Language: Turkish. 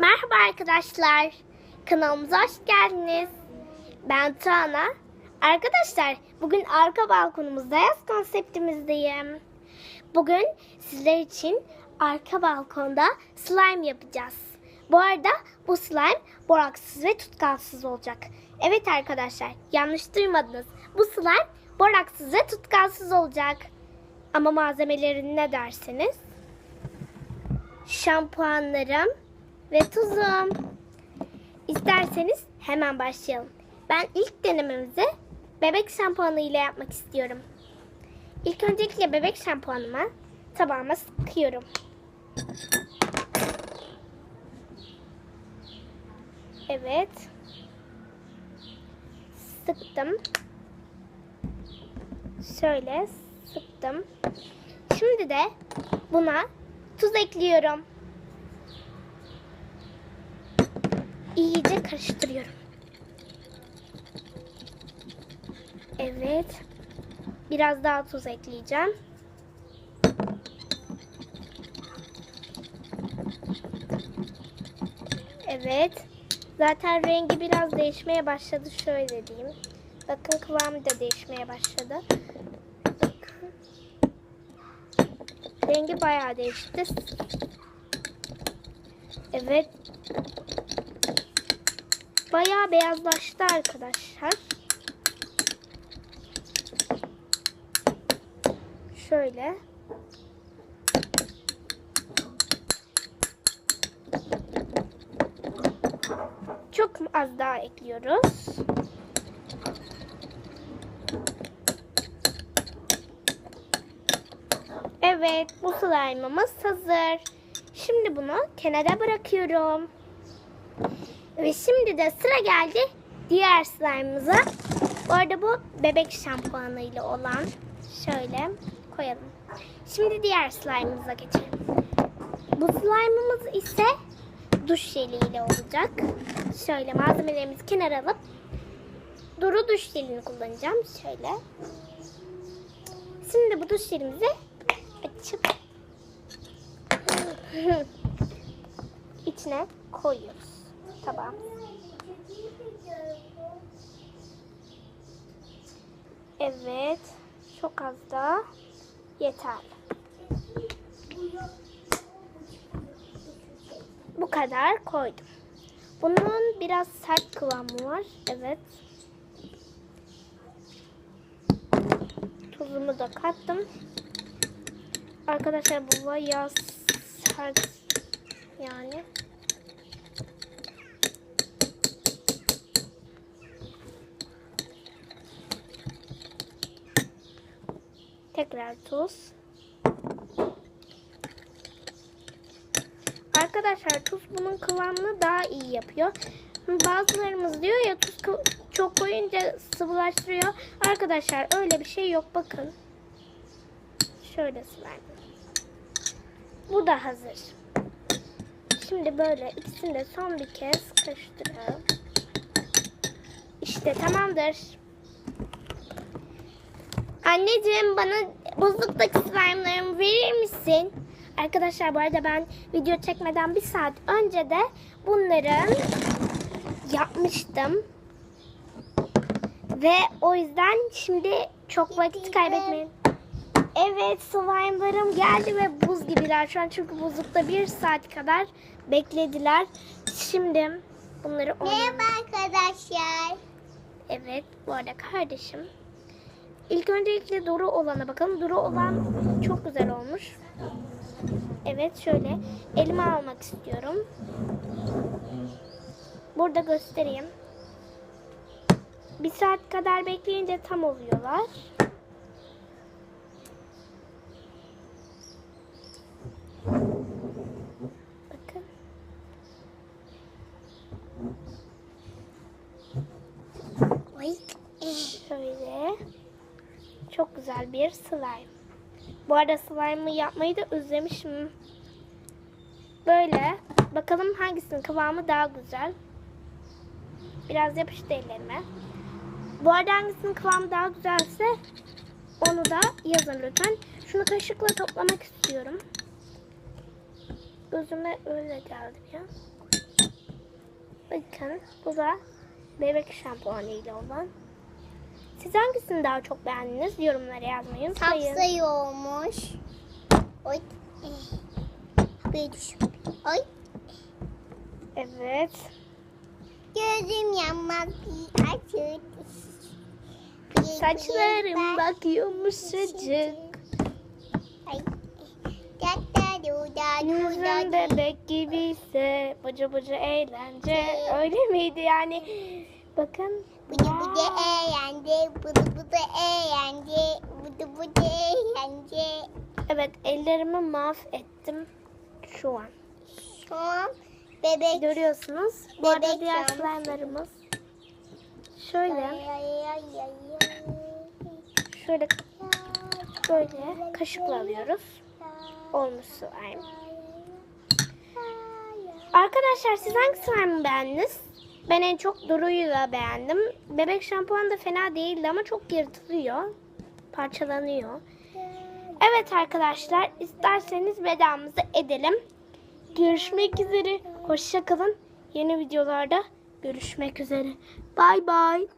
Merhaba arkadaşlar. Kanalımıza hoş geldiniz. Ben Tuana. Arkadaşlar bugün arka balkonumuzda yaz konseptimizdeyim. Bugün sizler için arka balkonda slime yapacağız. Bu arada bu slime boraksız ve tutkalsız olacak. Evet arkadaşlar yanlış duymadınız. Bu slime boraksız ve tutkalsız olacak. Ama malzemeleri ne derseniz şampuanlarım ve tuzum. İsterseniz hemen başlayalım. Ben ilk denememizi bebek şampuanı ile yapmak istiyorum. İlk öncelikle bebek şampuanımı tabağıma sıkıyorum. Evet. Sıktım. Şöyle sıktım. Şimdi de buna tuz ekliyorum. İyice karıştırıyorum. Evet. Biraz daha tuz ekleyeceğim. Evet. Zaten rengi biraz değişmeye başladı. Şöyle diyeyim. Bakın kıvamı da değişmeye başladı. Bakın. Rengi bayağı değişti. Evet. Bayağı beyazlaştı arkadaşlar. Şöyle. Çok az daha ekliyoruz. Evet, bu slime'ımız hazır. Şimdi bunu kenara bırakıyorum. Ve şimdi de sıra geldi diğer slime'ımıza. Bu arada bu bebek şampuanı ile olan şöyle koyalım. Şimdi diğer slime'ımıza geçelim. Bu slime'ımız ise duş jeli ile olacak. Şöyle malzemelerimizi kenara alıp duru duş jelini kullanacağım. Şöyle. Şimdi bu duş jelimizi açıp içine koyuyoruz. Tamam. Evet. Çok az da yeterli. Bu kadar koydum. Bunun biraz sert kıvamı var. Evet. Tuzumu da kattım. Arkadaşlar bu bayağı sert yani. Tekrar tuz. Arkadaşlar tuz bunun kıvamını daha iyi yapıyor. Bazılarımız diyor ya tuz çok koyunca sıvılaştırıyor. Arkadaşlar öyle bir şey yok bakın. Şöyle slime. Bu da hazır. Şimdi böyle ikisini de son bir kez karıştırıyorum. İşte tamamdır. Anneciğim bana buzluktaki slime'larımı verir misin? Arkadaşlar bu arada ben video çekmeden bir saat önce de bunların yapmıştım. Ve o yüzden şimdi çok vakit kaybetmeyin. Evet slime'larım geldi ve buz gibiler. Şu an çünkü buzlukta bir saat kadar beklediler. Şimdi bunları Merhaba arkadaşlar. Evet bu arada kardeşim. İlk öncelikle duru olana bakalım. Duru olan çok güzel olmuş. Evet şöyle elime almak istiyorum. Burada göstereyim. Bir saat kadar bekleyince tam oluyorlar. Bakın. Şöyle. Çok güzel bir slime. Bu arada slime'ı yapmayı da özlemişim. Böyle. Bakalım hangisinin kıvamı daha güzel. Biraz yapıştı ellerime. Bu arada hangisinin kıvamı daha güzelse onu da yazın lütfen. Şunu kaşıkla toplamak istiyorum. Gözüme öyle geldi ya. Bakın bu da bebek şampuanıyla olan. Siz hangisini daha çok beğendiniz? Yorumlara yazmayı unutmayın. Sapsayı olmuş. Oy. Düşün. Oy. Evet. Gözüm yanmaz bir açık. Saçlarım güzel bak yumuşacık. Ay. Da da du da du Yüzün bebek gibiyse bıcı bıcı eğlence. Öyle miydi yani? Bakın. Bıdı bıdı eğlence, bıdı bıdı eğlence, bıdı bıdı eğlence. Evet ellerimi mahvettim şu an. Şu an bebek. Görüyorsunuz. Bu arada Bebek diğer slime'larımız şöyle Ay, ay, ay, ay, ay. şöyle böyle kaşıkla alıyoruz. Olmuş slime. Arkadaşlar siz hangi slime'ı beğendiniz? Ben en çok Duru'yu da beğendim. Bebek şampuanı da fena değildi ama çok yırtılıyor. Parçalanıyor. Evet arkadaşlar isterseniz vedamızı edelim. Görüşmek üzere. Hoşçakalın. Yeni videolarda görüşmek üzere. Bay bay.